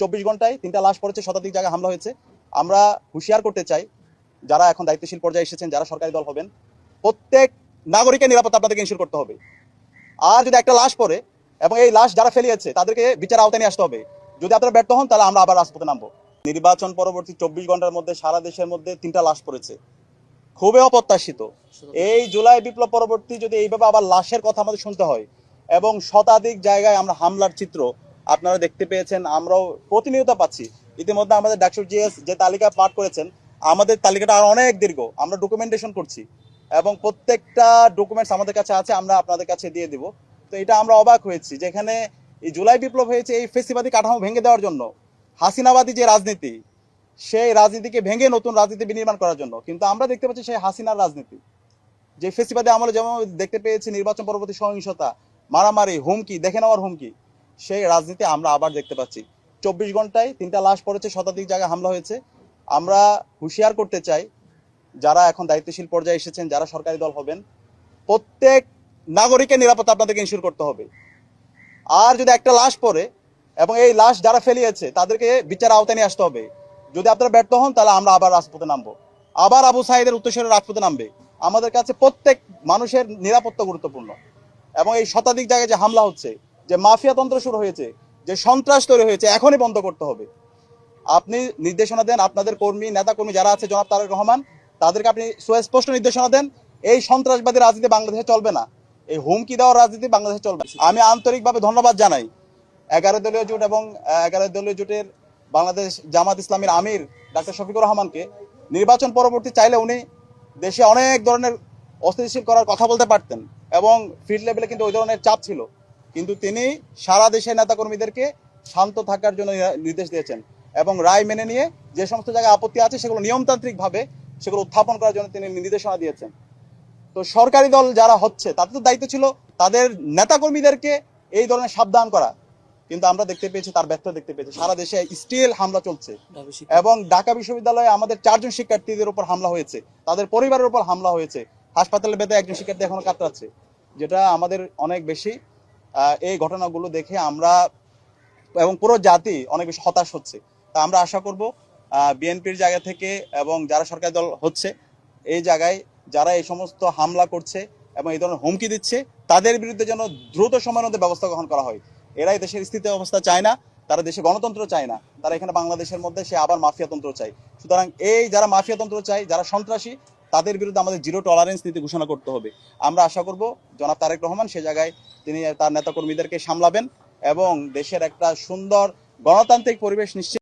চব্বিশ ঘন্টায় তিনটা লাশ পড়েছে, শতাধিক জায়গায় হামলা হয়েছে। আমরা হুঁশিয়ার করতে চাই, যারা এখন দায়িত্বশীল পর্যায়ে এসেছেন, যারা সরকারি দল হবেন, প্রত্যেক নাগরিকের নিরাপত্তা আপনাদেরকে ইনশিওর করতে হবে। আর যদি একটা লাশ পড়ে, এবং এই লাশ যারা ফেলিয়েছে, তাদেরকে বিচার আওতায় নিয়ে আসতে হবে। যদি আপনারা ব্যর্থ হন, তাহলে আমরা আবার রাজপথে নামবো। নির্বাচন পরবর্তী চব্বিশ ঘণ্টার মধ্যে, সারা দেশের মধ্যে তিনটা লাশ পড়েছে। খুবই অপ্রত্যাশিত। এই জুলাই বিপ্লব পরবর্তী যদি এইভাবে আবার লাশের কথা আমাদের শুনতে হয়, এবং শতাধিক জায়গায় আমরা হামলার চিত্র আপনারা দেখতে পেয়েছেন, আমরাও প্রতিনিয়ত পাচ্ছি। ইতিমধ্যে আমাদের ডাক্তার জিএস যে তালিকা পাঠ করেছেন, আমাদের তালিকাটা আরও অনেক দীর্ঘ। আমরা ডকুমেন্টেশন করছি এবং প্রত্যেকটা ডকুমেন্টস আমাদের কাছে আছে, আমরা আপনাদের কাছে দিয়ে দিব। তো এটা আমরা অবাক হয়েছি, যেখানে এই জুলাই বিপ্লব হয়েছে এই ফেসিবাদী কাঠামো ভেঙে দেওয়ার জন্য। হাসিনাবাদী যে রাজনীতি, সেই রাজনীতিকে ভেঙে নতুন রাজনীতি বিনির্মাণ করার জন্য। কিন্তু আমরা দেখতে পাচ্ছি সেই হাসিনার রাজনীতি। যে ফেসিবাদী আমলে যেমন দেখতে পেয়েছি, নির্বাচন পরবর্তী সহিংসতা, মারামারি, হুমকি, দেখে নেওয়ার হুমকি। সেই রাজনীতি আমরা আবার দেখতে পাচ্ছি। চব্বিশ ঘন্টায় তিনটা লাশ পড়েছে, শতাধিক জায়গায় হামলা হয়েছে। আমরা হুঁশিয়ার করতে চাই, যারা এখন দায়িত্বশীল পর্যায়ে এসেছেন, যারা সরকারি দল হবেন, প্রত্যেক নাগরিকের নিরাপত্তা আপনাদেরকে ইনশিওর করতে হবে। আর যদি একটা লাশ পড়ে এবং এই লাশ যারা ফেলিয়েছে, তাদেরকে বিচার আওতায় নিয়ে আসতে হবে। যদি আপনারা ব্যর্থ হন, তাহলে আমরা আবার রাজপথে নামবো। আবার আবু সাইদের উত্তরসূরি রাজপথে নামবে। আমাদের কাছে প্রত্যেক মানুষের নিরাপত্তা গুরুত্বপূর্ণ। এবং এই শতাধিক জায়গায় যে হামলা হচ্ছে যে মাফিয়া তন্ত্র শুরু হয়েছে, যে সন্ত্রাস তৈরি হয়েছে, এখনই বন্ধ করতে হবে। আপনি নির্দেশনা দেন আপনাদের কর্মী নেতা কর্মী যারা আছে, জনাব তারেক রহমান, তাদেরকে আপনি সুস্পষ্ট নির্দেশনা দেন, এই সন্ত্রাসবাদী রাজনীতি বাংলাদেশে চলবে না। এই হুমকি দেওয়ার রাজনীতি বাংলাদেশে চলবে আমি আন্তরিকভাবে ধন্যবাদ জানাই এগারো দলীয় জোট এবং এগারো দলীয় জোটের বাংলাদেশ জামাত ইসলামের আমির ডাক্তার শফিকুর রহমানকে। নির্বাচন পরবর্তী চাইলে উনি দেশে অনেক ধরনের অস্থিতিশীল করার কথা বলতে পারতেন এবং ফিল্ড লেভেলে কিন্তু ওই ধরনের চাপ ছিল। কিন্তু তিনি সারা দেশের নেতাকর্মীদেরকে শান্ত থাকার জন্য নির্দেশ দিয়েছেন এবং রায় মেনে নিয়ে যে সমস্ত জায়গায় আপত্তি আছে সেগুলো নিয়মতান্ত্রিকভাবে সেগুলো উত্থাপন করার জন্য তিনি নির্দেশনা দিয়েছেন। তো সরকারি দল যারা হচ্ছে তাদের তো দায়িত্ব ছিল তাদের নেতাকর্মীদেরকে এই ধরনের সাবধান করা। কিন্তু আমরা দেখতে পেয়েছি তার ব্যর্থ দেখতে পেয়েছি। সারা দেশে স্টিল হামলা চলছে। এবং ঢাকা বিশ্ববিদ্যালয়ে আমাদের চারজন শিক্ষার্থীদের উপর হামলা হয়েছে। তাদের পরিবারের উপর হামলা হয়েছে। হাসপাতালে বেঁধে একজন শিক্ষার্থী এখনও কাতরাচ্ছে যেটা আমাদের অনেক বেশি এই ঘটনাগুলো দেখে আমরা এবং পুরো জাতি অনেক বেশি হতাশ হচ্ছে। তা আমরা আশা করব বিএনপির জায়গা থেকে এবং যারা সরকারি দল হচ্ছে, এই জায়গায় যারা এই সমস্ত হামলা করছে এবং এই ধরনের হুমকি দিচ্ছে, তাদের বিরুদ্ধে যেন দ্রুত সময়ের মধ্যে ব্যবস্থা গ্রহণ করা হয়। এরাই দেশের স্থিতি অবস্থা চায় না, তারা দেশে গণতন্ত্র চায় না। তারা এখানে বাংলাদেশের মধ্যে সে আবার মাফিয়াতন্ত্র চায়। সুতরাং এই যারা মাফিয়াতন্ত্র চায়, যারা সন্ত্রাসী তাদের বিরুদ্ধে আমাদের জিরো টলারেন্স নীতি ঘোষণা করতে হবে। আমরা আশা করব জনাব তারেক রহমান সে জায়গায় তিনি তার নেতাকর্মীদেরকে সামলাবেন এবং দেশের একটা সুন্দর গণতান্ত্রিক পরিবেশ নিশ্চিত